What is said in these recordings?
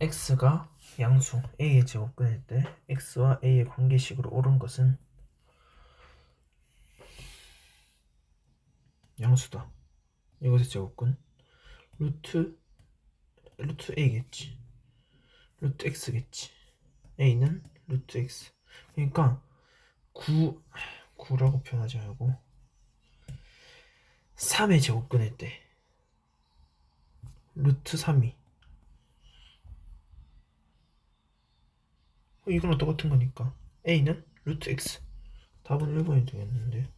x가 양수 a의 제곱근일 때 x와 a의 관계식으로 옳은 것은 양수다. 이것의 제곱근 루트 루트 a겠지. 루트 x겠지. a는 루트 x. 그러니까 9 9라고 표현하지 말고 3의 제곱근일 때 루트 3이 이거랑 똑같은 거니까. A는 루트 x. 답은 1번이 되겠는데.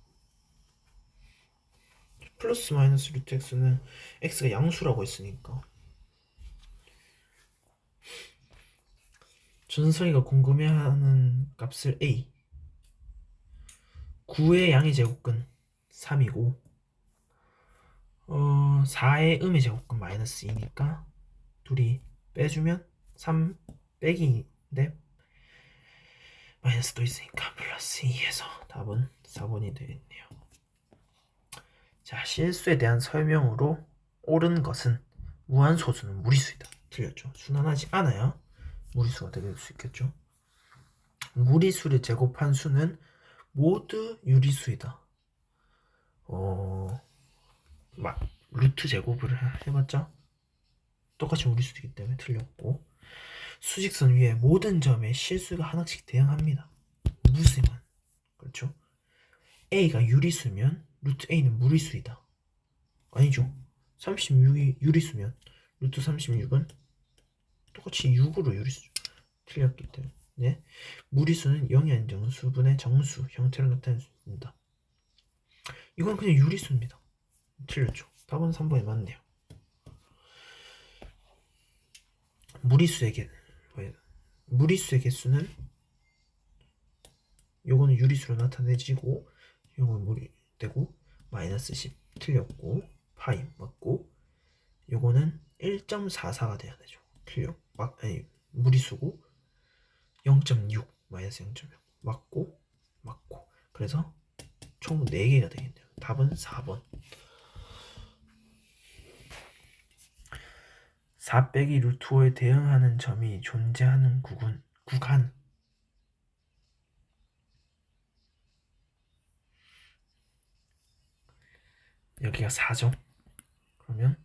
플러스 마이너스 루트 x는 x가 양수라고 했으니까. 전설이가 궁금해하는 값을 a. 9의 양의 제곱근 3이고 어 4의 음의 제곱근 마이너스 2니까 둘이 빼주면 3 빼기인데 마이너스 또 있으니까 플러스 2에서 답은 4번이 되겠네요. 자 실수에 대한 설명으로 옳은 것은 무한소수는 무리수이다. 틀렸죠. 순환하지 않아야 무리수가 될수 있겠죠. 무리수를 제곱한 수는 모두 유리수이다. 어, 막 루트 제곱을 해- 해봤자 똑같이 무리수이기 때문에 틀렸고 수직선 위에 모든 점에 실수가 하나씩 대응합니다. 무수만 그렇죠? a가 유리수면 루트 a는 무리수이다. 아니죠? 36이 유리수면 루트 36은 똑같이 6으로 유리수 틀렸기 때문에 무리수는 0이 아닌 정수분의 정수 형태를 나타낸다. 이건 그냥 유리수입니다. 틀렸죠. 답은 3번이 맞네요. 뭐야? 무리수의 개수는 요거는 유리수로 나타내지고 요거는 무리 되고 마이너스 10 틀렸고 파이 맞고 요거는 1.44가 돼야 되죠. 틀려 막 아니 무리수고 0.6 마이너스 0.0 맞고 맞고 그래서 총 4개가 되겠네요. 답은 4번. 4 빼기 루트 5에 대응하는 점이 존재하는 구간, 구간. 여기가 4죠. 그러면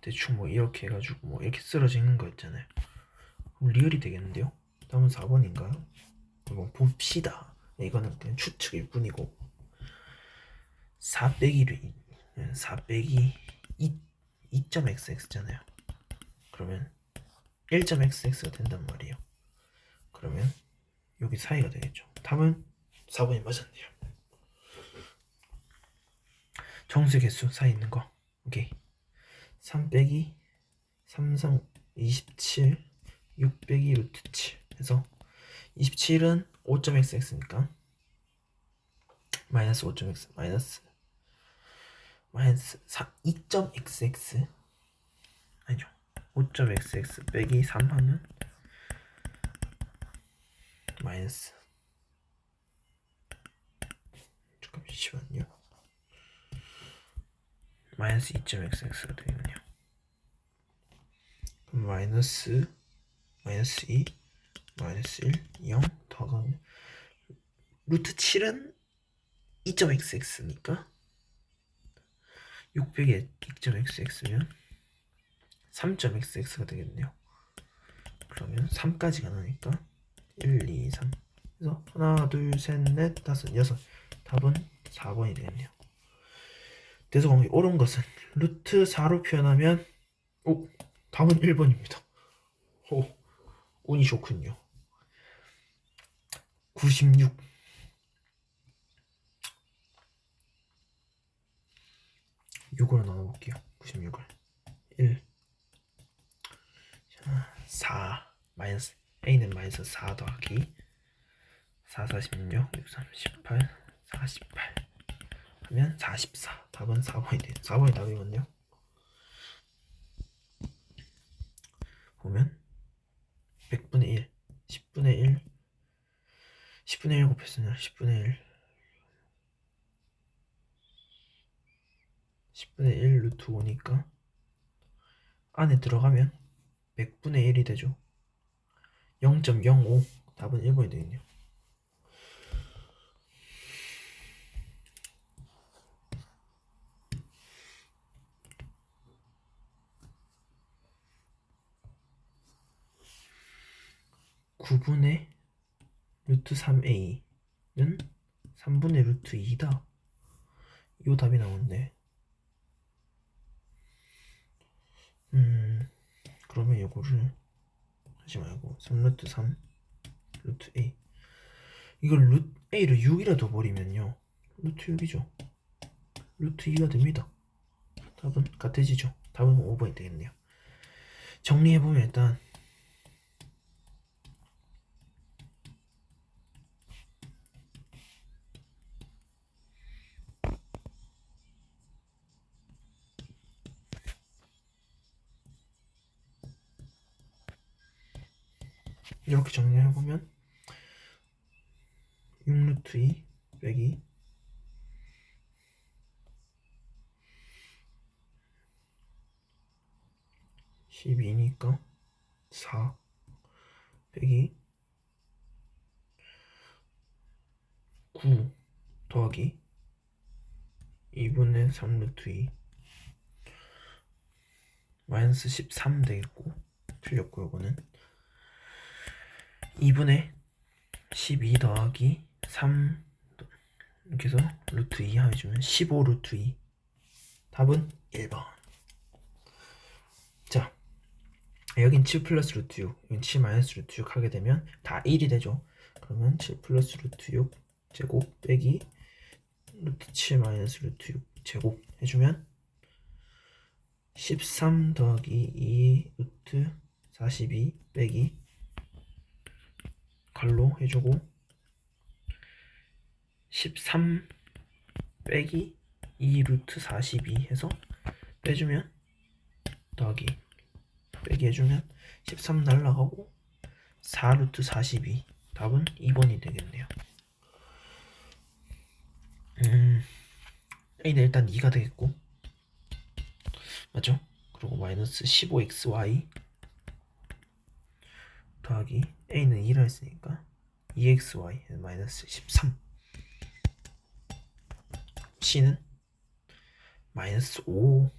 대충 뭐 이렇게 해가지고 뭐 이렇게 쓰러지는 거 있잖아요. 그럼 리얼이 되겠는데요? 다음은 4번인가요? 뭐 봅시다. 이거는 그냥 추측일 뿐이고 4 빼기를 4 빼기 2 2.xx잖아요. 그러면 1.xx가 된단 말이에요. 그러면 여기 사이가 되겠죠. 답은 4번이 맞았네요. 정수 개수 사이 있는 거. 오케이. 3 빼기 3, 3, 27, 6 빼기 루트 7 해서 27은 5.xx니까 마이너스 5.x 마이너스 마이너스 2.xx 아니죠. 5.xx 빼기 3 하면 마이너스. 잠깐만요. 마이너스 2.xx가 되겠네요. 그럼 마이너스 마이너스 2 마이너스 1 0 더하면 루트 7은 2.xx니까 600에 2.xx면 3.xx가 되겠네요. 그러면 3까지가 나니까 1, 2, 3 그래서 하나, 둘, 셋, 넷, 다섯, 여섯 답은 4번이 되겠네요. 대소관계 옳은 것은 루트 4로 표현하면 오, 답은 1번입니다. 오, 운이 좋군요. 96 6으로 나눠볼게요. 96을 1 자, 4 마이너스 a는 마이너스 4 더하기 4, 46, 6, 38, 48 하면 44 답은 4번이 돼요. 4번이 답이거든요. 보면 100분의 1, 10분의 1, 10분의 1 곱했으면 10분의 1 10분의 1 루트 5니까 안에 들어가면 100분의 1이 되죠. 0.05 답은 1번이 되겠네요. 구분의 루트 3a는 3분의 루트 2다. 이 답이 나오는데 음 그러면 요거를 하지 말고 3 루트 3 루트 a. 이걸 루트 a를 6이라도 버리면요 루트 6이죠. 루트 2가 됩니다. 답은 같아지죠. 답은 5번이 되겠네요. 정리해보면 일단 정리해보면 6루트 2 빼기 12니까 4 빼기 9 더하기 2분의 3루트 2 마이너스 13 되겠고 틀렸고 요거는 2분의 12 더하기 3 이렇게 해서 루트 2 해주면 15 루트 2 답은 1번. 자 여긴 7 플러스 루트 6 여긴 7 마이너스 루트 6 하게 되면 다 1이 되죠. 그러면 7 플러스 루트 6 제곱 빼기 루트 7 마이너스 루트 6 제곱 해주면 13 더하기 2 루트 42 빼기 갈로 해주고 13 빼기 2 루트 42 해서 빼주면 더하기 빼기 해주면 13 날라가고 4 루트 42 답은 2번이 되겠네요 음 A는 일단 2가 되겠고 맞죠? 그리고 마이너스 15xy 더하기 a는 2라 했으니까 2xy 마이너스 13 c는 마이너스 5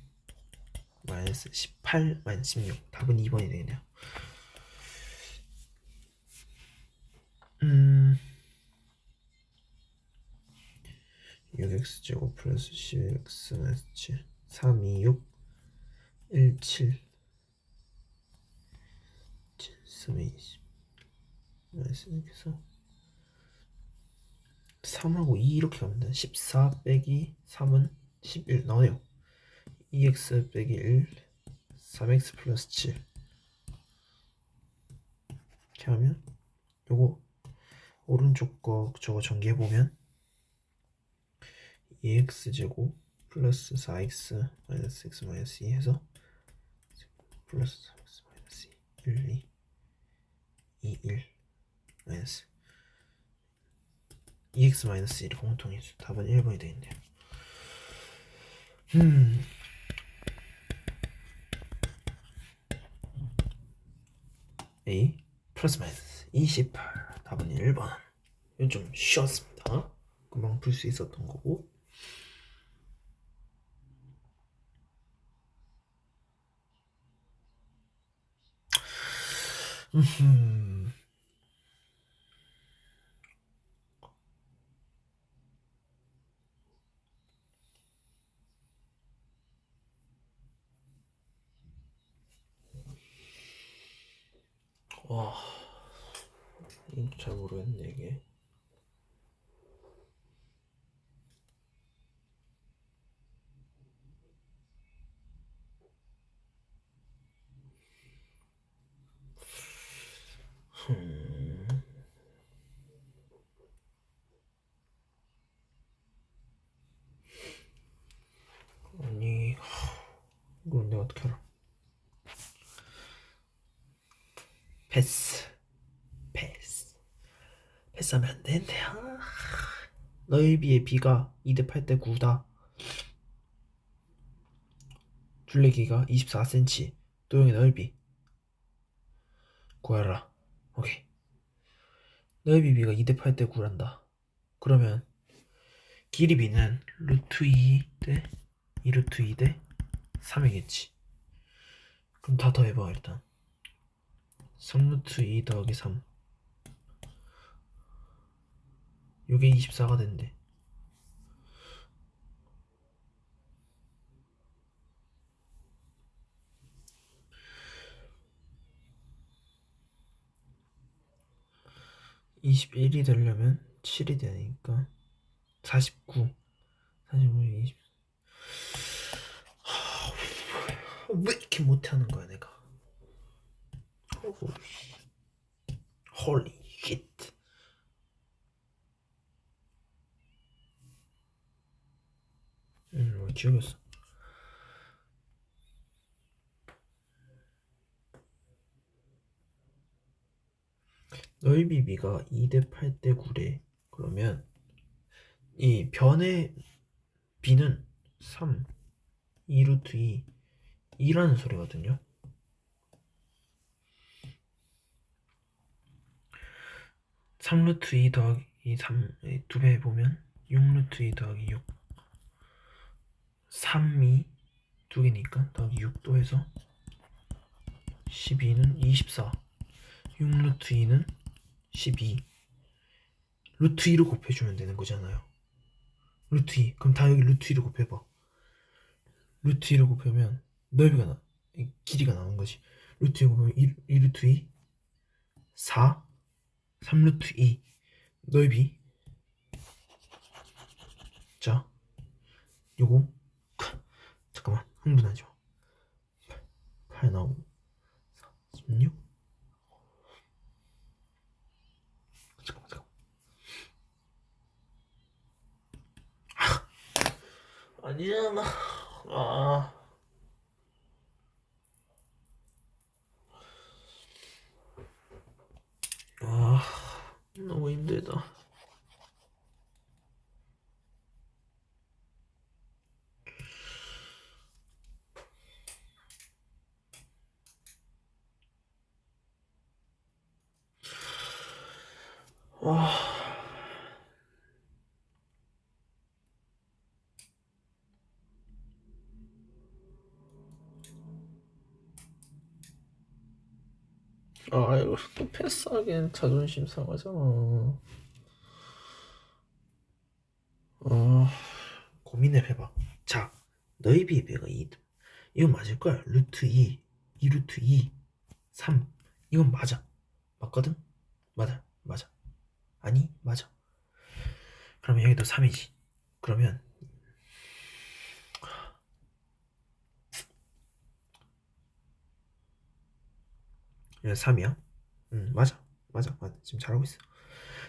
마이너스 18 마이너스 16 답은 2번이 되겠네요. 음 6x 제곱 플러스 11x 마이너스 7 3, 2, 6 1, 7 7, 20 마이너스 이렇게 해서 3하고 2 이렇게 가면 돼. 14 빼기 3은 11 나오네요. 2x 빼기 1 3x 플러스 7 이렇게 하면 요거 오른쪽 거 저거 전개해보면 2x 제곱 플러스 4x 마이너스 x 마이너스 2 해서 플러스 4x 마이너스 2 1, 2 2, 1 마이너스 2x 마이너스 1이 공통인수 답은 1번이 되겠네요. 음. A 플러스 마이너스 28 답은 1번. 이건 좀 쉬웠습니다. 금방 풀 수 있었던 거고. 음 와, 이건 잘 모르겠네 이게. 음. 아니, 내가 어떻게 알아? 패스 패스하면 안 되는데 아. 너에 비해 B가 2대 8대 9다 둘레기가 24cm 도형의 넓이 구하라. 오케이. 넓이 b가 2대 8대 9란다. 그러면 길이 b는 루트 2대 2 루트 2대 3이겠지. 그럼 다 더해봐 일단. 3 루트 2 더하기 3. 요게 24가 된대. (21이) 되려면 (7이) 되니까 (49) (49) (20) 하, 왜 이렇게 못하는 거야 내가? 홀리 쉣 음, 뭐 지우겠어. 넓이 b가 2대 8대 9래. 그러면 이 변의 b는 3, 2 루트 2, 2라는 소리거든요. 삼 루트 2 더하기 3, 두배 해보면 6 루트 2 더하기 6 3이 두 개니까 더하기 6도 해서 12는 24 6 루트 2는 12 루트 2로 곱해주면 되는 거잖아요. 루트 2 그럼 다 여기 루트 2로 곱해봐. 루트 2로 곱하면 넓이가 나이 길이가 나오는 거지. 루트 2 곱하면 2, 2 루트 2 4 3 루트 2 넓이. 자 요거 흥분하지 마8 나오고 16 잠깐만 잠깐만. 아, 아니잖아 아. 아, 너무 힘들다. 와. 아, 이거 또 패스하기엔 자존심 상하잖아. 어, 고민을 해봐. 자, 너희 비배가 2. 이건 맞을 거야. 루트 2, 2 루트 2, 3. 이건 맞아. 맞거든? 맞아, 맞아. 아니, 맞아. 그러면 여기도 3이지. 그러면 여기 3이야. 응, 맞아. 맞아. 맞아. 지금 잘하고 있어.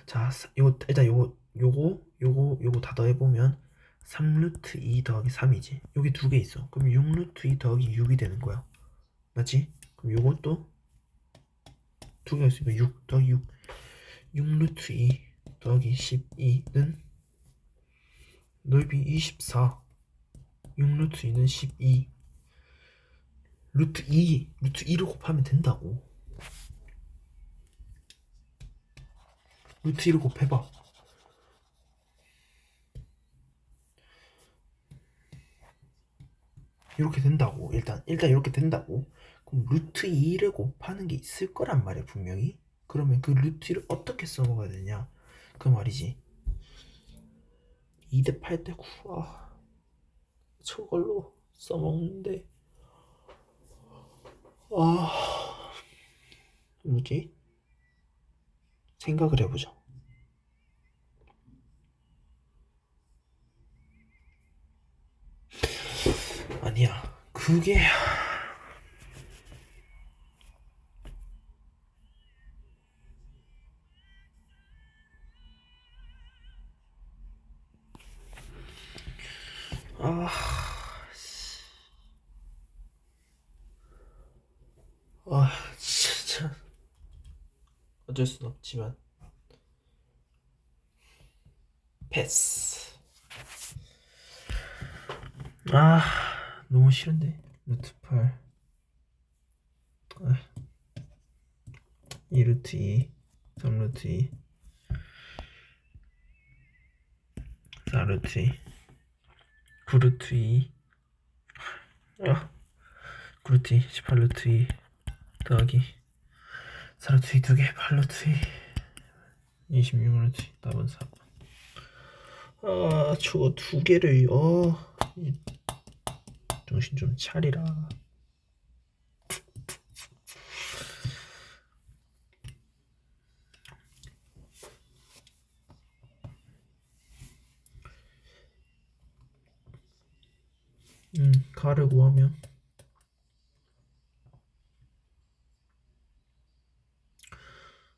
자, 사- 요거 일단 요거 요거 요거 요거 다 더해 보면 3 루트 2 더하기 3이지. 여기 두 개 있어. 그럼 6 루트 2 더하기 6이 되는 거야. 맞지? 그럼 요것도 두 개가 있으니까 6 더하기 6. 6 루트 2 더하기 12는 넓이 24. 6 루트 2는 12. 루트 2, 루트 2를 곱하면 된다고. 루트 2를 곱해봐. 이렇게 된다고. 일단, 일단 이렇게 된다고. 그럼 루트 2를 곱하는 게 있을 거란 말이야, 분명히. 그러면 그 루트 2를 어떻게 써먹어야 되냐? 그 말이지. 2대 8대 9. 아, 저걸로 써먹는데. 아, 뭐지? 생각을 해보자. 아니야. 그게 아, 씨. 아, 진짜. 어쩔 순 없지만. 패스. 아, 너무 싫은데 루트 8 2루트 2 3루트 2 4루트 2 9루트 2 아, 9루트 2 18루트 2 더하기 4루트 2 두개 8루트 2 26루트 2 답은 4번 아 저거 두 개를 어? 이- 정신 좀 차리라 음 가르고 하면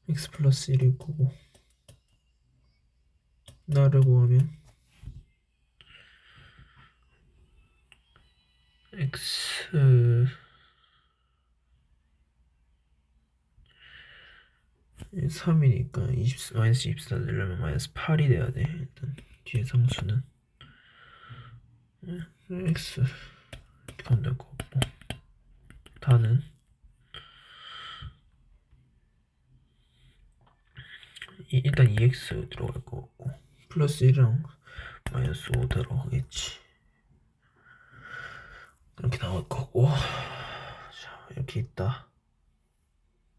x 플러스 1일 거고. 나르고 하면 x 3이니까 20, 마이너스 24 되려면 마이너스 8이 돼야 돼 일단. 뒤에 상수는. x 이렇게 하면 될것 같고. 다는 일단 2x 들어갈 것 같고. 플러스 1이랑 마이너스 5 들어가겠지. 이렇게 나올 거고. 자 이렇게 있다.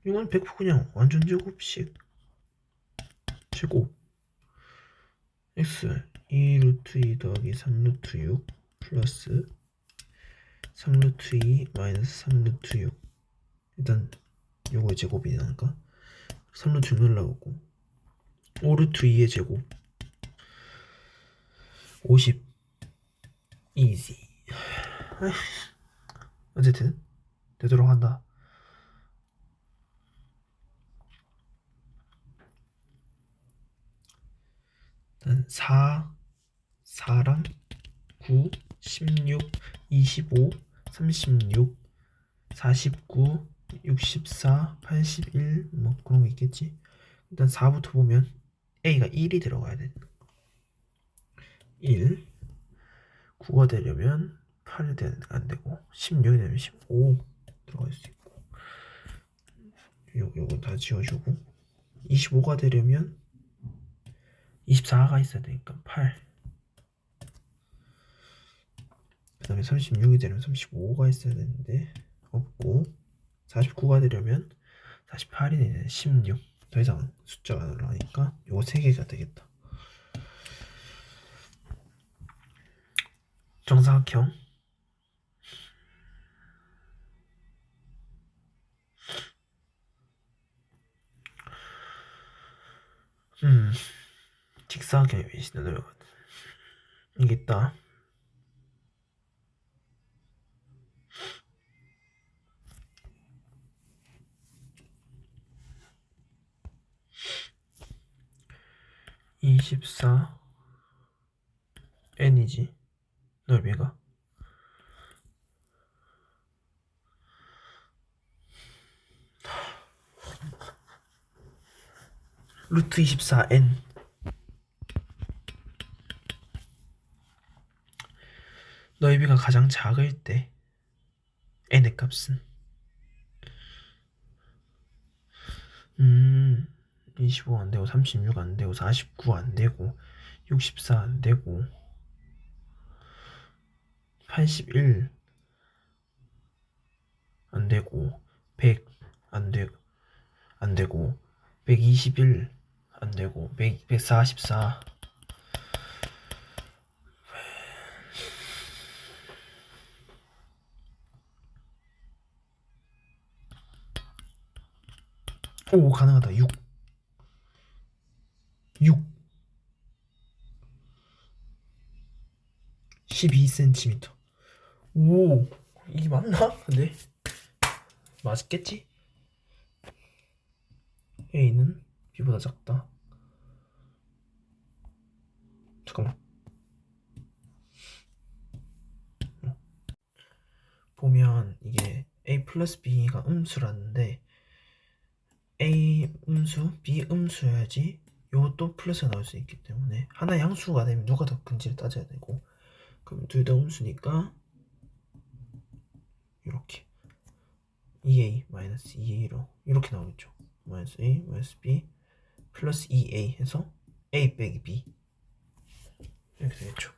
이건 100% 그냥 완전 제곱식. 제곱. X 2 루트 2 더하기 3 루트 6 플러스 3 루트 2 마이너스 3 루트 6 일단 요거의 제곱이 나니까. 3루트 6 날라가고 5루트 2의 제곱. 50 easy 어쨌든 되도록 한다. 일단 4 4랑 9 16 25 36 49 64 81 뭐 그런 거 있겠지. 일단 4부터 보면 A가 1이 들어가야 돼. 1 9가 되려면 8이 되는 안 되고 16이 되면 15 들어갈 수 있고. 요 요거 다 지워주고. 25가 되려면 24가 있어야 되니까 8 그 다음에 36이 되려면 35가 있어야 되는데 없고. 49가 되려면 48이 되는 16 더 이상 숫자가 올라가니까 요거 세 개가 되겠다. 정사각형 음 직사각형이 왜 시나리오가 이게 있다. 이십사? N이지. 넓이가? 루트 24n 넓이가 가장 작을 때 n의 값은? 음, 25 안 되고 36 안 되고 49 안 되고 64 안 되고 81 안 되고 100 안 되고 안 되고 121 안 되고 100, 144 오 가능하다. 6 6 12cm 오 이게 맞나? 근데 맞겠지? A는 B보다 작다 잠깐만 어. 보면 이게 A 플러스 B가 음수라는데 A 음수, B 음수여야지 요것도 플러스가 나올 수 있기 때문에 하나 양수가 되면 누가 더 큰지를 따져야 되고 그럼 둘 다 음수니까 이렇게 2a 마이너스 2a로 이렇게 나오겠죠. 마이너스 a 마이너스 b 플러스 2a 해서 a 빼기 b 이렇게 되겠죠.